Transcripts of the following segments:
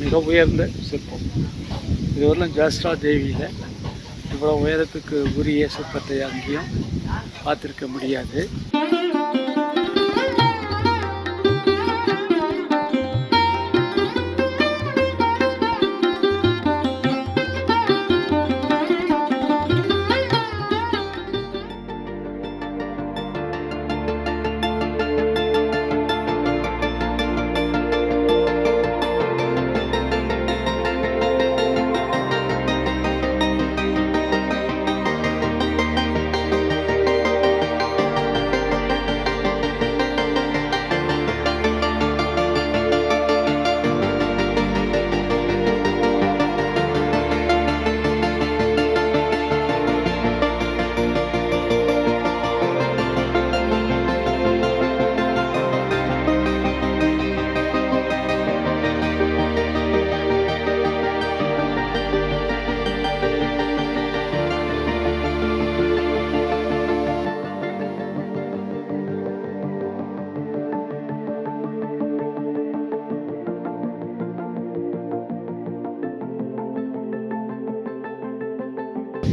மிக உயர்ந்த சிற்பம். இதுவரையிலும் ஜாஸ்டா தேவியில் இவ்வளோ உயரத்துக்கு உரிய சிற்பத்தை அங்கேயும் பார்த்துருக்க முடியாது.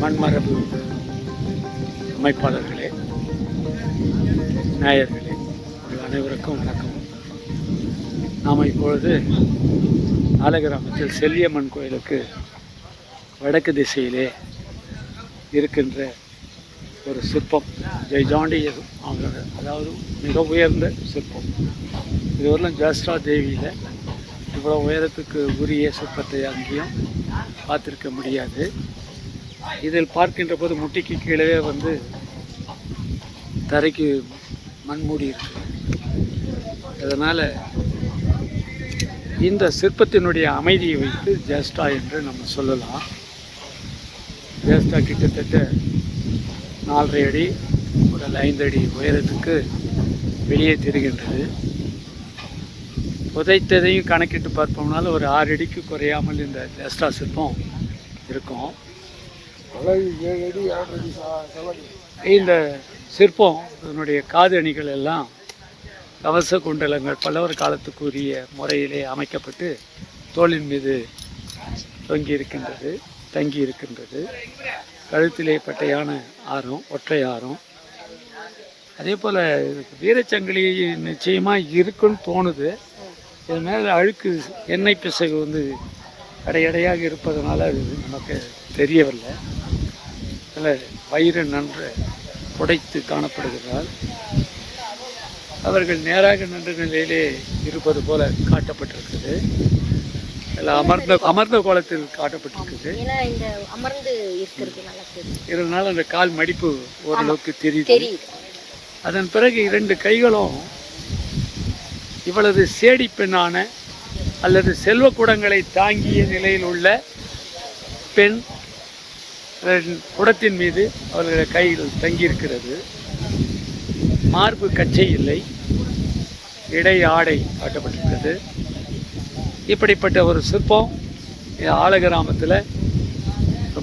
மண்மரபு அமைப்பாளர்களே நாயர்களே உங்கள் அனைவருக்கும் வணக்கம். நாம் இப்பொழுது ஆலகிராமத்தில் செல்லியம்மன் கோயிலுக்கு வடக்கு திசையிலே இருக்கின்ற ஒரு சிற்பம் ஜெய்ஜாண்டி அவங்க அதாவது மிக உயர்ந்த சிற்பம். இதுவரையிலும் ஜாஸ்ரா தேவியில் இவ்வளோ உயரத்துக்கு உரிய சிற்பத்தை அங்கேயும் பார்த்துருக்க முடியாது. இதில் பார்க்கின்ற போது முட்டிக்கு கீழே வந்து தரைக்கு மண் மூடி இருக்கு. அதனால் இந்த சிற்பத்தினுடைய அமைதியை வைத்து ஜேஸ்டா என்று நம்ம சொல்லலாம். ஜேஸ்டா கிட்டத்தட்ட நாலரை அடி உடல் ஐந்து அடி உயரத்துக்கு வெளியே தெரிகின்றது. புதைத்ததையும் கணக்கிட்டு பார்ப்போம்னாலும் ஒரு ஆறு அடிக்கு குறையாமல் இந்த ஜேஸ்டா சிற்பம் இருக்கும். ஏழு அடி ஏழு அடி செவடி இந்த சிற்பம் இதனுடைய காது அணிகள் எல்லாம் கவச குண்டலங்கள் பல்லவர் காலத்துக்குரிய முறையிலே அமைக்கப்பட்டு தோளின் மீது தொங்கி இருக்கின்றது தங்கி இருக்கின்றது கழுத்திலே பட்டையான ஆரம் ஒற்றை ஆரம். அதே போல் வீரச்சங்கிலி நிச்சயமாக இருக்குன்னு தோணுது. இது மேலே அழுக்கு எண்ணெய் பிசகு வந்து அடையடையாக இருப்பதனால அது நமக்கு தெரியவில்லை. அதில் வயிறு நன்று புடைத்து காணப்படுகிறார். அவர்கள் நேராக நின்ற நிலையிலே இருப்பது போல காட்டப்பட்டிருக்குது. அமர்ந்த அமர்ந்த கோலத்தில் காட்டப்பட்டிருக்குது. இதனால் அந்த கால் மடிப்பு ஓரளவுக்கு தெரியுது. அதன் பிறகு இரண்டு கைகளும் இவளது சேடி பெண்ணான அல்லது செல்வ குடங்களை தாங்கிய நிலையில் உள்ள பெண் குடத்தின் மீது அவர்களுடைய கையில் தங்கியிருக்கிறது. மார்பு கச்சை இல்லை. இடை ஆடை காட்டப்பட்டிருக்கிறது. இப்படிப்பட்ட ஒரு சிற்பம் ஆலகிராமத்தில்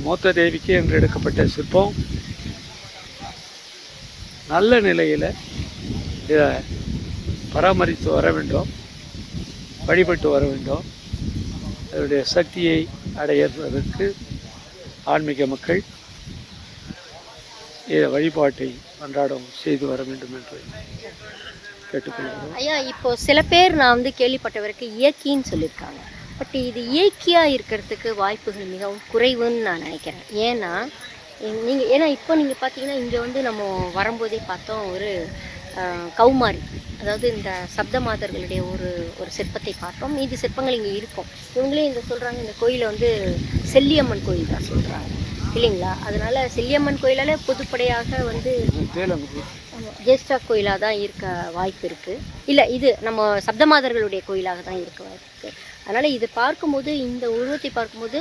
மூத்த தேவிக்கு என்று எடுக்கப்பட்ட சிற்பம். நல்ல நிலையில் இதை பராமரித்து வர வேண்டும். வழிபட்டு வர வேண்டும். அதனுடைய சக்தியை அடையிறதுக்கு ஆன்மீக மக்கள் இதை வழிபாட்டை அன்றாடம் செய்து வர வேண்டும் என்று கேட்டுக்கொள்கிறோம். ஐயா இப்போ சில பேர் நான் வந்து கேள்விப்பட்டவருக்கு இயக்கின்னு சொல்லியிருக்காங்க. பட் இது இயக்கியாக இருக்கிறதுக்கு வாய்ப்புகள் மிகவும் குறைவுன்னு நான் நினைக்கிறேன். ஏன்னா நீங்கள் ஏன்னா இப்போ நீங்கள் பார்த்தீங்கன்னா இங்கே வந்து நம்ம வரும்போதே பார்த்தோம் ஒரு கௌமாரி. அதாவது இந்த சப்த மாதர்களுடைய ஒரு ஒரு சிற்பத்தை பார்த்தோம். மீதி சிற்பங்கள் இங்கே இருக்கும். இவங்களே இந்த சொல்கிறாங்க இந்த கோயிலை வந்து செல்லியம்மன் கோயில் தான் சொல்கிறாங்க இல்லைங்களா? அதனால் செல்லியம்மன் கோயிலால் பொதுப்படையாக வந்து ஜேஷ்டா கோயிலாக தான் இருக்க வாய்ப்பு இருக்குது இல்லை இது நம்ம சப்தமாதர்களுடைய கோயிலாக தான் இருக்க வாய்ப்பு இருக்குது அதனால் இது பார்க்கும்போது இந்த உருவத்தை பார்க்கும்போது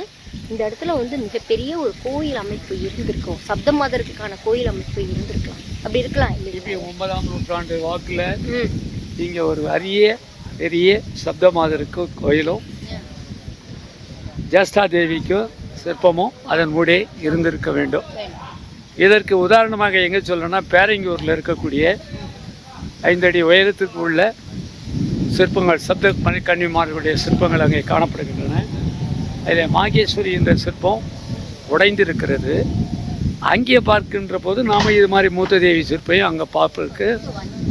இந்த இடத்துல வந்து மிகப்பெரிய ஒரு கோயில் அமைப்பு இருந்திருக்கும். சப்தமாதருக்கான கோயில் அமைப்பு இருந்திருக்கலாம். அப்படி இருக்கலாம். இல்லைங்களா? ஒன்பதாம் நூற்றாண்டு வாக்கில் இங்கே ஒரு அரிய பெரிய சப்தமாதருக்கு கோயிலும் ஜேஷ்டா தேவிக்கும் சிற்பமும் அதன் ஊடே இருந்திருக்க வேண்டும். இதற்கு உதாரணமாக எங்கே சொல்லணும்னா பேரங்கியூரில் இருக்கக்கூடிய ஐந்தடி உயரத்துக்கு உள்ள சிற்பங்கள் சப்த மணி கன்னிமார்களுடைய சிற்பங்கள் அங்கே காணப்படுகின்றன. அதில் மாகேஸ்வரி என்ற சிற்பம் உடைந்திருக்கிறது. அங்கே பார்க்கின்ற போது நாம் இது மாதிரி மூத்த தேவி சிற்பையும் அங்கே பார்ப்பதற்கு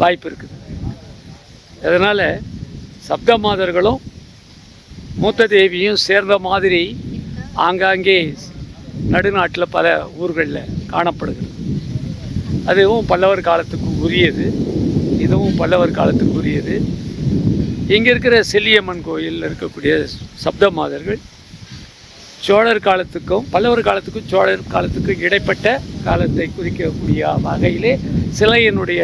வாய்ப்பு இருக்குது. அதனால் சப்த மாதர்களும் மூத்த தேவியும் சேர்ந்த மாதிரி ஆங்காங்கே நடுநாட்டில் பல ஊர்களில் காணப்படுகிறது. அதுவும் பல்லவர் காலத்துக்கு உரியது. இதுவும் பல்லவர் காலத்துக்கு உரியது. இங்கே இருக்கிற செல்லியம்மன் கோயிலில் இருக்கக்கூடிய சப்த மாதர்கள் சோழர் காலத்துக்கும் பல்லவர் காலத்துக்கும் சோழர் காலத்துக்கும் இடைப்பட்ட காலத்தை குறிக்கக்கூடிய வகையிலே சிலையினுடைய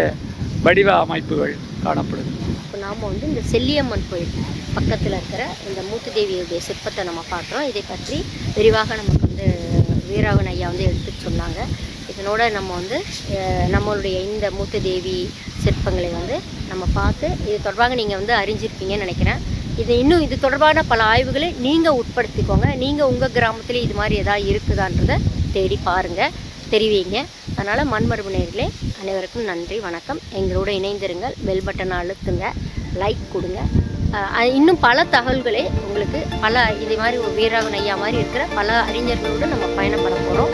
வடிவ அமைப்புகள் காணப்படுது. இப்போ நாம் வந்து இந்த செல்லியம்மன் கோயில் பக்கத்தில் இருக்கிற இந்த மூத்து தேவியுடைய சிற்பத்தை நம்ம பார்க்குறோம். இதை பற்றி விரிவாக நமக்கு வந்து வீராகன் ஐயா வந்து எடுத்து சொன்னாங்க. இதனோட நம்ம வந்து நம்மளுடைய இந்த மூத்த தேவி சிற்பங்களை வந்து நம்ம பார்த்து இது தொடர்பாக நீங்கள் வந்து அறிஞ்சிருப்பீங்கன்னு நினைக்கிறேன். இது இன்னும் இது தொடர்பான பல ஆய்வுகளை நீங்கள் உட்படுத்திக்கோங்க. நீங்கள் உங்கள் கிராமத்தில் இது மாதிரி எதாவது இருக்குதான்றதை தேடி பாருங்கள் தெரிவிங்க. அதனால் மண்மரபு நேர்களே அனைவருக்கும் நன்றி வணக்கம். எங்களோட இணைந்திருங்கள். பெல் பட்டனை அழுத்துங்க லைக் கொடுங்க. இன்னும் பல தகவல்களை உங்களுக்கு பல இதே மாதிரி ஒரு வீராகன் ஐயா மாதிரி இருக்கிற பல அறிஞர்களோடு நம்ம பயணப்பட போகிறோம்